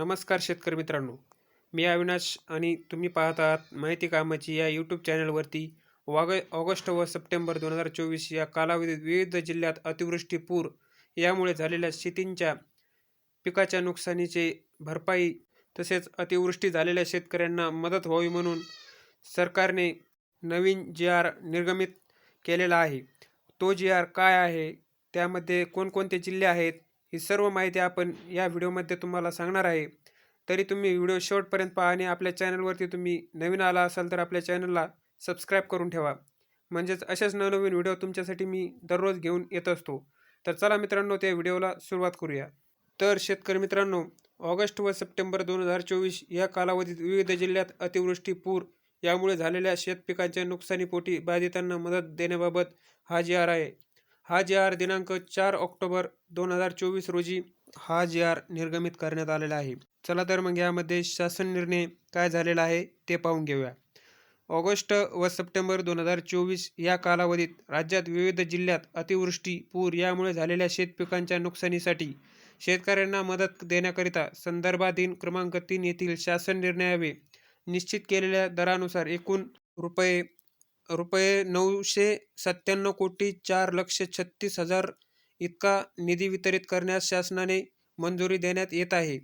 नमस्कार शेतकरी मित्रांनो. मी अविनाश आणि तुम्ही पाहत आहात माहिती कामाची या यूट्यूब चॅनलवरती. वाग ऑगस्ट व सप्टेंबर दोन हजार चोवीस या कालावधीत विविध जिल्ह्यात अतिवृष्टी पूर यामुळे झालेल्या शेतींच्या पिकाच्या नुकसानीचे भरपाई तसेच अतिवृष्टी झालेल्या शेतकऱ्यांना मदत व्हावी म्हणून सरकारने नवीन जी आर निर्गमित केलेला आहे. तो जी आर काय आहे? त्यामध्ये कोणकोणते जिल्हे आहेत? ही सर्व माहिती आपण या व्हिडिओमध्ये तुम्हाला सांगणार आहे. तरी तुम्ही व्हिडिओ शेवटपर्यंत पहा आणि आपल्या चॅनलवरती तुम्ही नवीन आला असाल तर आपल्या चॅनलला सबस्क्राईब करून ठेवा. म्हणजेच अशाच नवनवीन व्हिडिओ तुमच्यासाठी मी दररोज घेऊन येत असतो. तर चला मित्रांनो त्या व्हिडिओला सुरुवात करूया. तर शेतकरी मित्रांनो ऑगस्ट व सप्टेंबर दोन हजार चोवीस या कालावधीत विविध जिल्ह्यात अतिवृष्टी पूर यामुळे झालेल्या शेतपिकांच्या नुकसानीपोटी बाधितांना मदत देण्याबाबत हा जी आर आहे. हा जी आर दिनांक चार ऑक्टोबर दोन हजार चोवीस रोजी हा जी आर निर्गमित करण्यात आलेला आहे. चला तर मग यामध्ये शासन निर्णय काय झालेला आहे ते पाहून घेऊया. ऑगस्ट व सप्टेंबर दोन हजार चोवीस या कालावधीत राज्यात विविध जिल्ह्यात अतिवृष्टी पूर यामुळे झालेल्या शेतपिकांच्या नुकसानीसाठी शेतकऱ्यांना मदत देण्याकरिता संदर्भाधीन क्रमांक तीन येथील शासन निर्णयावे निश्चित केलेल्या दरानुसार एकूण रुपये रुपये नऊशे सत्त्याण्णव कोटी चार लक्ष छत्तीस हजार इतका निधी वितरित करण्यास शासनाने मंजुरी देण्यात येत आहे.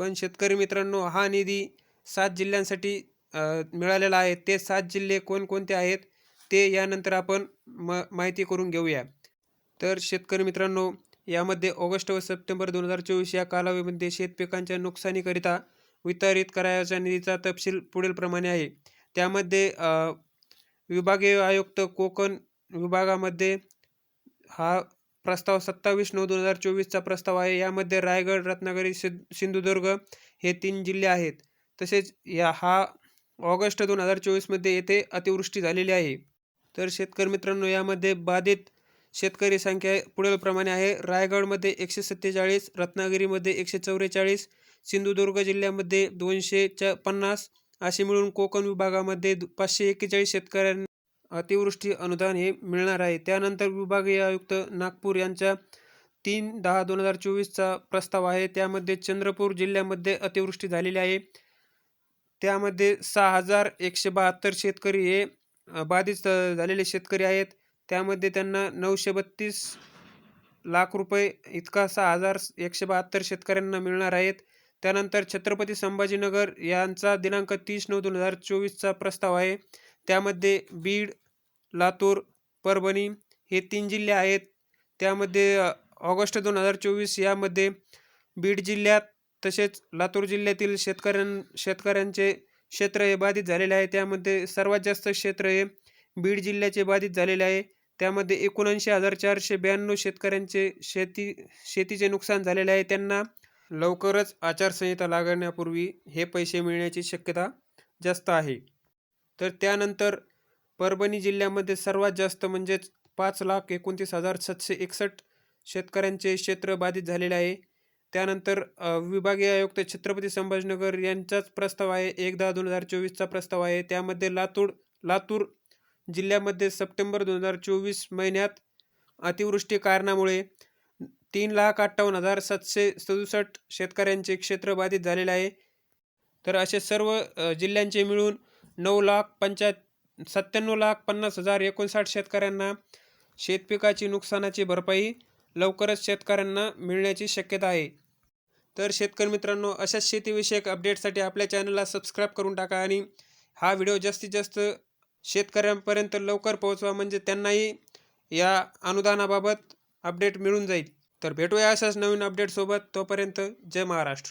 पण शेतकरी मित्रांनो हा निधी सात जिल्ह्यांसाठी मिळालेला आहे. ते सात जिल्हे कोणकोणते आहेत ते यानंतर आपण म माहिती करून घेऊया. तर शेतकरी मित्रांनो यामध्ये ऑगस्ट व सप्टेंबर दोन हजार चोवीस या कालावधीमध्ये शेतपिकांच्या नुकसानीकरिता वितरित करायच्या निधीचा तपशील पुढीलप्रमाणे आहे. त्यामध्ये विभागीय आयुक्त कोकण विभागामध्ये हा प्रस्ताव सत्तावीस नऊ दोन हजार चोवीसचा प्रस्ताव आहे. यामध्ये रायगड रत्नागिरी सि सिंधुदुर्ग हे तीन जिल्हे आहेत. तसेच या हा ऑगस्ट दोन हजार चोवीसमध्ये येथे अतिवृष्टी झालेली आहे. तर शेतकरी मित्रांनो यामध्ये बाधित शेतकरी संख्या पुढीलप्रमाणे आहे. रायगडमध्ये एकशे सत्तेचाळीस रत्नागिरीमध्ये एकशे चौवेचाळीस सिंधुदुर्ग जिल्ह्यामध्ये दोनशे च पन्नास असे मिळून कोकण विभागामध्ये दु- पाचशे एक्केचाळीस शेतकऱ्यांना अतिवृष्टी अनुदान हे मिळणार आहे. त्यानंतर विभागीय आयुक्त नागपूर यांच्या तीन दहा दोन हजार चोवीसचा प्रस्ताव आहे. त्यामध्ये चंद्रपूर जिल्ह्यामध्ये अतिवृष्टी झालेली आहे. त्यामध्ये सहा हजार एकशे बहात्तर शेतकरी हे बाधित झालेले शेतकरी आहेत. त्यामध्ये त्यांना नऊशे बत्तीस लाख रुपये इतका सहा हजार एकशे बहात्तर शेतकऱ्यांना मिळणार आहेत. त्यानंतर छत्रपती संभाजीनगर यांचा दिनांक तीस नऊ दोन हजार चोवीसचा प्रस्ताव आहे. त्यामध्ये बीड लातूर परभणी हे तीन जिल्हे आहेत. त्यामध्ये ऑगस्ट दोन हजार चोवीस यामध्ये बीड जिल्ह्यात तसेच लातूर जिल्ह्यातील शेतकऱ्यां शेतकऱ्यांचे क्षेत्र हे बाधित झालेले आहे. त्यामध्ये सर्वात जास्त क्षेत्र हे बीड जिल्ह्याचे बाधित झालेले आहे. त्यामध्ये एकोणऐंशी हजार चारशे ब्याण्णव शेतकऱ्यांचे शेती शेतीचे नुकसान झालेले आहे. त्यांना लवकरच आचारसंहिता लागण्यापूर्वी हे पैसे मिळण्याची शक्यता जास्त आहे. तर त्यानंतर परभणी जिल्ह्यामध्ये सर्वात जास्त म्हणजेच पाच लाख एकोणतीस हजार सातशे एकसष्ट शेतकऱ्यांचे क्षेत्र बाधित झालेले आहे. त्यानंतर विभागीय आयुक्त छत्रपती संभाजीनगर यांचाच प्रस्ताव आहे. एक दहा दोन हजार चोवीसचा प्रस्ताव आहे. त्यामध्ये लातूर लातूर जिल्ह्यामध्ये सप्टेंबर दोन हजार चोवीस महिन्यात अतिवृष्टी कारणामुळे तीन लाख अठ्ठावन्न हजार सातशे सदुसष्ट शेतकऱ्यांचे क्षेत्र बाधित झालेले आहे. तर असे सर्व जिल्ह्यांचे मिळून नऊ लाख पंच्या सत्त्याण्णव लाख पन्नास हजार एकोणसाठ शेतकऱ्यांना शेतपिकाची नुकसानाची भरपाई लवकरच शेतकऱ्यांना मिळण्याची शक्यता आहे. तर शेतकरी मित्रांनो अशाच शेतीविषयक अपडेटसाठी आपल्या चॅनलला सबस्क्राईब करून टाका आणि हा व्हिडिओ जास्तीत जास्त शेतकऱ्यांपर्यंत लवकर पोहोचवा म्हणजे त्यांनाही या अनुदानाबाबत अपडेट मिळून जाईल. तर भेटूया अशाच नवीन अपडेटसोबत तोपर्यंत जय महाराष्ट्र.